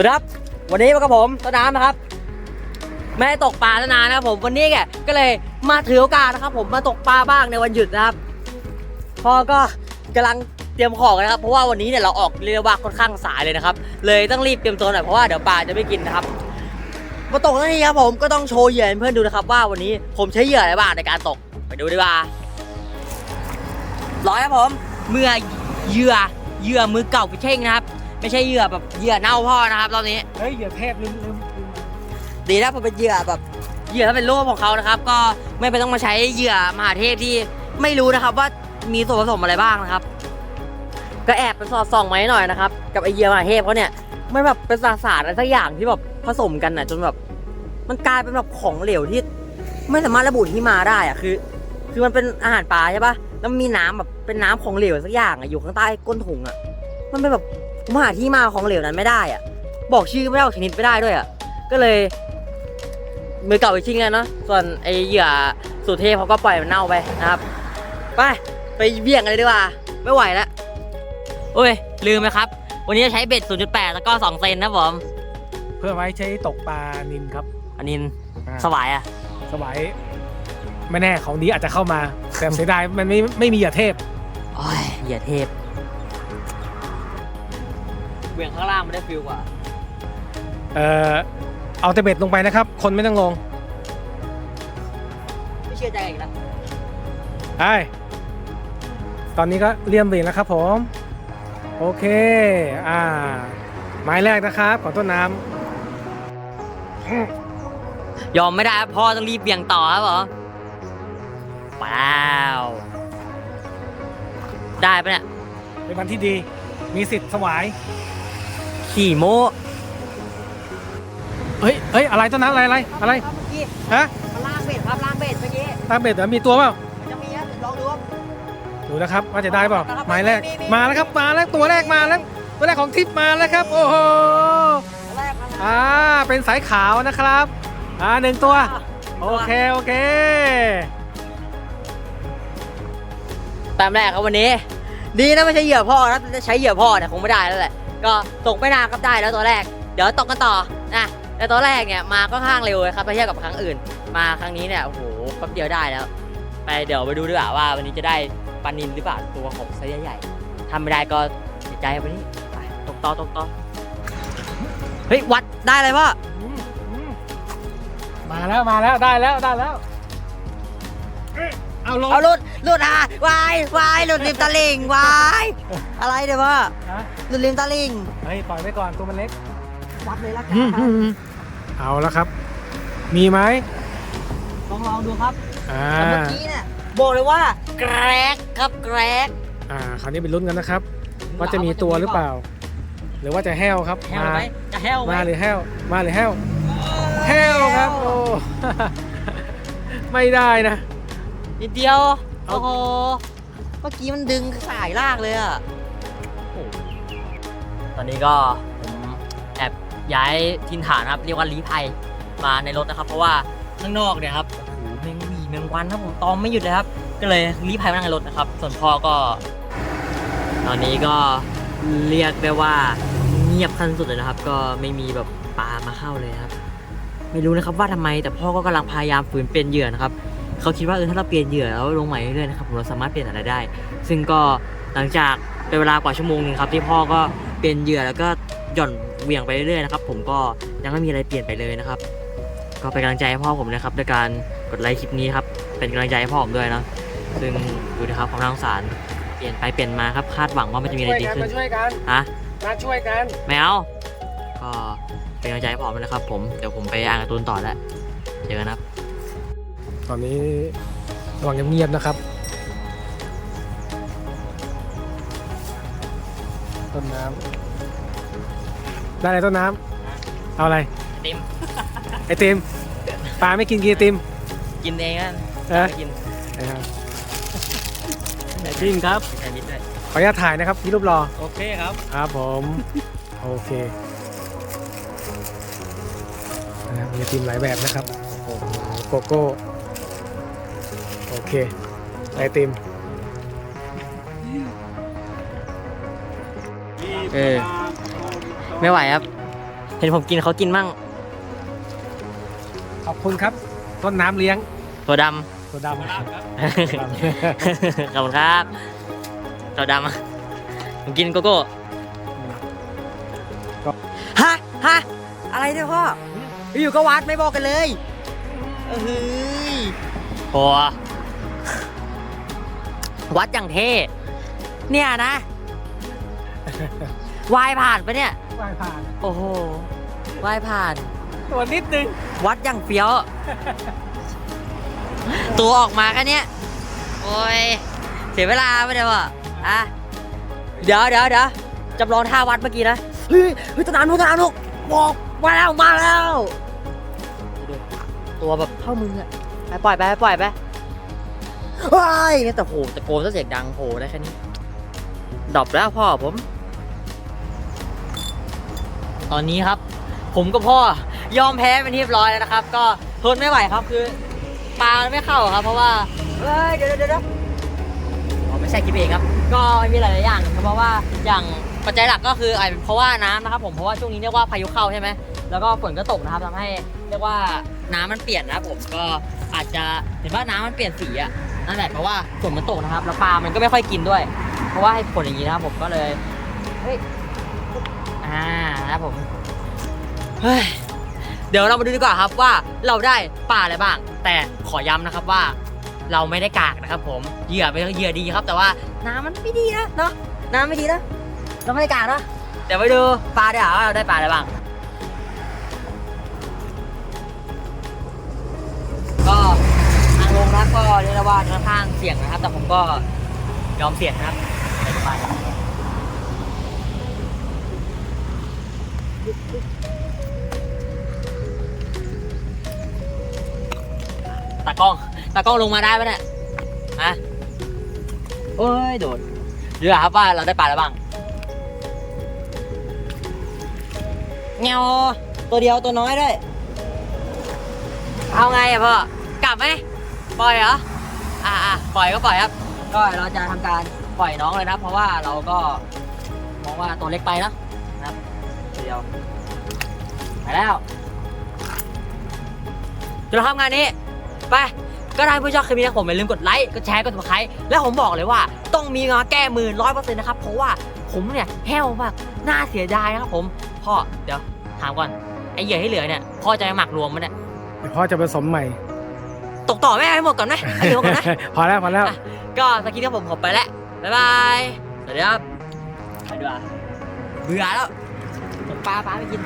สวัสดีครับ วันนี้มากับผมต้นน้ำนะครับ ไม่ได้ตกปลาตั้งนานนะครับผมวันนี้แกก็เลยมาถือโอกาสนะครับ ผมมาตกปลาบ้างในวันหยุดนะครับพ่อก็กำลังเตรียมของนะครับ เพราะว่าวันนี้เนี่ยเราออกเรียกว่าค่อนข้างสายเลยนะครับ เลยต้องรีบเตรียมตัวหน่อยเพราะว่าเดี๋ยวปลาจะไม่กินนะครับมาตกทั้งทีครับผมก็ต้องโชว์เหยื่อให้เพื่อนดูนะครับ ว่าวันนี้ผมใช้เหยื่ออะไรบ้างในการตกไปดูดีกว่าร้อยครับผมเมื่อเหยื่อเหยื่อมือเก่าไปเช่งนะครับ ไม่ใช่เหยื่อแบบเหยื่อเน่าพ่อนะครับรอบนี้ เฮ้ยอย่าเทพลืมลืมลืมดีนะผมเป็นเหยื่อแบบเหยื่อถ้าเป็นรูปของเขานะครับ ก็ไม่ไปต้องมาใช้เหยื่อมหาเทพที่ไม่รู้นะครับว่ามีส่วนผสมอะไรบ้างนะครับ ก็แอบไปสอดส่องมาให้หน่อยนะครับ กับไอเหยื่อมหาเทพเขาเนี่ยมันแบบเป็นสารสารอะไรสักอย่างที่แบบผสมกันน่ะจนแบบมันกลายเป็นแบบของเหลวที่ ไม่สามารถระบุที่มาได้อะคือ คือมันเป็นอาหารปลาใช่ปะแล้วมันมีน้ำแบบเป็นน้ำของเหลวสักอย่างอะอยู่ข้างใต้ก้นถุงอะมันเป็นแบบ ผมหาที่มาของเหลวนั้นไม่ได้อะบอกชื่อไม่ได้บอกชนิดไม่ได้ด้วยอะก็เลย มือเก่าไปชิงแล้วเนาะส่วนไอเหยื่อสุเทพเขาก็ปล่อยมันเน่าไปนะครับ ไปไปเบี่ยงกันเลยดีกว่า ไม่ไหวแล้วโอ้ย ลืมไหมครับ วันนี้จะใช้เบ็ด 0.8 แล้วก็ 2 เซนนะผม เพื่อไว้ใช้ตกปลานินครับ อันนี้อ่าสวายอะสวายไม่แน่ของดีอาจจะเข้ามาแต่เสียดายมันไม่ไม่มีอย่าเทพ โอ้ยเหยื่อเทพ เบี่ยงข้างล่างมันได้ฟิลกว่า เอ่อเอาแต่เบ็ดลงไปนะครับ คนไม่ต้องลงไม่เชื่อใจอีกแล้วไอ้ตอนนี้ก็เลี่ยมเหรียญแล้วครับผม โอเค อ่า ไม้แรกนะครับ ของต้นน้ยอมไม่ได้ครับพ่อต้องรีบเบี่ยงต่อครับผมว้าวได้ปะเนี่ยำเป็นวันที่ดี มีสิทธิ์สวาย ขี่โม้เฮ้ยเฮ้ยอะไรต้นน้ำอะไรอะไรอะไรครับเมื่อกี้ฮะมันล่างเบ็ดครับล่างเบ็ดเมื่อกี้ตามเบ็ดเหรอมีตัวเปล่ามันจะมีครับลองดูครับดูนะครับว่าจะได้เปล่าครับไม้แรกมีมีมาแล้วครับมาแล้วตัวแรกมาแล้วตัวแรกของทริปมาแล้วครับ โอ้โหแรกมาอ่าเป็นสายขาวนะครับอ่าหนึ่งตัว โอเคโอเคตามแรกครับวันนี้ ดีนะไม่ใช่เหยื่อพ่อนะถ้าใช้เหยื่อพ่อเนี่ยคงไม่ได้แล้วแหละ ก็ตกไม่นานครับได้แล้วตัวแรก เดี๋ยวตกกันต่อนะแต่ตัวแรกเนี่ยมาก็ข้างเร็วเลยครับไปเทียบกับครั้งอื่น มาครั้งนี้เนี่ยโอ้โหแป๊บเดียวได้แล้ว ไปเดี๋ยวไปดูดีกว่าว่าวันนี้จะได้ปลานินหรือเปล่าตัวของไซส์ใหญ่ๆทำไม่ได้ก็เสียใจวันนี้ไปตกต่อตกต่อเฮ้ยวัดได้เลยพ่อมาแล้วมาแล้วได้แล้วได้แล้วเอ๊ะเอาลงเอาหลุดหลุดอะวายวายหลุดริมตะลิงวายอะไรเดี๋ยวพ่อ ฮะหลุดริมตะลิงเฮ้ยปล่อยไว้ก่อนตัวมันเล็ก วัดเลยละกัอืมอืมอืมเอาแล้วครับ มีไหมลองลองดูครับอ่าแต่เมื่อกี้เนี่ยบอกเลยว่าแกรกครับแกรก อ่าคราวนี้ไปลุ้นกันนะครับ ว่าจะมีตัวหรือเปล่า หรือว่าจะแห้วครับแห้วมาไหมจะแห้วไหมมาหรือแห้วมาหรือแห้วแห้วครับโอ้ ไม่ได้นะ นิดเดียวเอาโอ้โห เมื่อกี้มันดึงสายลากเลยอะโอ้โหต อนนี้ก็ผมแอบย้ายทินฐานครับเรียกว่าลี้ภัยมาในรถนะครับ เพราะว่าข้างนอกเนี่ยครับโอ้โหแมงวีแมงวันครับผมตอมไม่หยุดเลยครับ ก็เลยลี้ภัยมานั่งในรถนะครับ ส่วนพ่อก็ ตอนนี้ก็เรียกได้ว่าเงียบขั้นสุดเลยนะครับ ก็ไม่มีแบบปลามาเข้าเลยครับ ไม่รู้นะครับว่าทำไมแต่พ่อก็กำลังพยายามฝืนเปลี่ยนเหยื่อนะครับเขาคิดว่าเออถ้าเราเปลี่ยนเหยื่อแล้วลงใหม่เรื่อยๆนะครับเราสามารถเปลี่ยนอะไรได้ ซึ่งก็หลังจากเป็นเวลากว่าชั่วโมงหนึงครับที่พ่อก็ เปลี่ยนเหยื่อแล้วก็หย่อนเหวี่ยงไปเรื่อยๆนะครับผมก็ยังไม่มีอะไรเปลี่ยนไปเลยนะครับ ก็เป็นกำลังใจให้พ่อผมนะครับด้วยการกดไลค์คลิปนี้ครับเป็นกำลังใจให้พ่อผมด้วยนะซึ่งดูนะครับความน่าสงสารเปลี่ยนไปเปลี่ยนมาครับคาดหวังว่ามันจะมีอะไรดีขึ้นมาช่วยกันฮะมาช่วยกันไม่เอาก็เป็นกำลังใจให้ผมด้วยนะครับ ผมเดี๋ยวผมไปอ่านการ์ตูนต่อแล้วเจอกันครับ ตอนนี้ระวังเงียบๆนะครับ ต้นน้ำได้อะไรต้นน้ำเอาอะไรติมไอติมปลาไม่กินกินไอติมกินเองนะเอ๊ะไม่กินนะครับไอติมครับแซนด์วิชด้วยขออนุญาตถ่ายนะครับพี่รูปรอโอเคครับครับผมโอเคนะครับมีไอติมหลายแบบนะครับโอ้โหโกโก้โอเคไอติม เออ ไม่ไหวครับ เห็นผมกินเขากินมั่งขอบคุณครับ ต้นน้ำเลี้ยงตัวดตัวดำำขอบคุณครับ ตัวดำอะผมกินโกโก้ฮะฮะอะไรเนี่ยพ่อ อยู่ก็วัดไม่บอกกันเลยเฮ้ยโหวัดอย่างเท่เนี่ยนะ วายผ่านปะเนี่ย ว่ายผ่าน โอ้โหวายผ่าน ตัวนิดนึง วัดอย่างเฟี้ยว ตัวออกมาแค่เนี้ย โอ้ย เสียเวลาไม่ได้วะอะ เดี๋ยวเดี๋ยวเดี๋ยวจำลองท่าวัดเมื่อกี้นะ เฮ้ยเฮ้ยตะนานลูกตะนานลูกบอกมาแล้วมาแล้วดูตัวแบบเท่ามึงอะไปปล่อยไปไปปล่อยไปว้ายแต่โหตะโกนซะเสียงดังโหได้แค่นี้ดรอปแล้วพ่อผม ตอนนี้ครับ ผมกับพ่อยอมแพ้เป็นที่เรียบร้อยแล้วนะครับ ก็ทนไม่ไหวครับคือปลามันไม่เข้าครับ เพราะว่าเฮ้ยเดี๋ยวเดี๋ยวเดี๋ยวไม่ใช่คิดเองครับ ก็มีหลายๆอย่างครับเพราะว่าอย่างปัจจัยหลักก็คืออาจเป็นเพราะว่าน้ำนะครับผมเพราะว่าช่วงนี้เรียกว่าพายุเข้าใช่ไหมแล้วก็ฝนก็ตกนะครับทำให้เรียกว่าน้ำมันเปลี่ยนนะครับผมก็อาจจะเห็นว่าน้ำมันเปลี่ยนสีอะนั่นแหละเพราะว่าฝนมันตกนะครับแล้วปลามันก็ไม่ค่อยกินด้วย เพราะว่าให้ผลอย่างนี้นะครับผมก็เลยเฮ้ย อ่าครับผมเฮ้ยเดี๋ยวเรามาดูดีกว่าครับว่าเราได้ปลาอะไรบ้าง แต่ขอย้ำนะครับว่า เราไม่ได้กากนะครับ ผมเหยื่อเป็นเหยื่อดีครับ แต่ว่าน้ำมันไม่ดีนะเนาะน้ำไม่ดีนะเราไม่ได้กากนะเดี๋ยวไปดูปลาดีกว่าว่าเราได้ปลาอะไรบ้าง ก็ทางลงนะครับก็เรียกได้ว่าค่อนข้างเสี่ยงนะครับ แต่ผมก็ยอมเสี่ยงนะครับไปดูปลา ตากล้อง ตากล้องลงมาได้ปะเนี่ยฮะโอ้ยโดดเรือครับว่าเราได้ปลาแล้วบ้างเงาตัวเดียวตัวน้อยด้วย เอาไงอะพ่อ กลับไหม ปล่อยเหรอ อ่าอ่าปล่อยก็ปล่อยครับ ก็เราจะทำการปล่อยน้องเลยนะ เพราะว่าเราก็มองว่าตัวเล็กไปนะนะครับตัวเดียว ไปแล้วจะทำงานนี้ ไป ก็ได้ผู้ชอบคลิปนี้นะผมอย่าลืมกดไลค์กดแชร์กดติดตามและผมบอกเลยว่า ต้องมีมาแก้มือร้อยเปอร์เซ็นต์นะครับ เพราะว่าผมเนี่ยแห้วมากน่าเสียดายนะครับผมพ่อเดี๋ยวถามก่อนไอ้เหยื่อที่เหลือเนี่ยพ่อจะไปหมักรวมมันเนี่ยเดี๋ยวพ่อจะผสมใหม่ ตกต่อแม่ให้หมดก่อนไหมให้เหลือหมดก่อนนะ พอแล้วพอแล้วอะก็สกินที่ผมผมไปแล้วบ๊ายบายสวัสดีครับไปดีกว่าเบื่อแล้วตกปลาปลาไม่กิน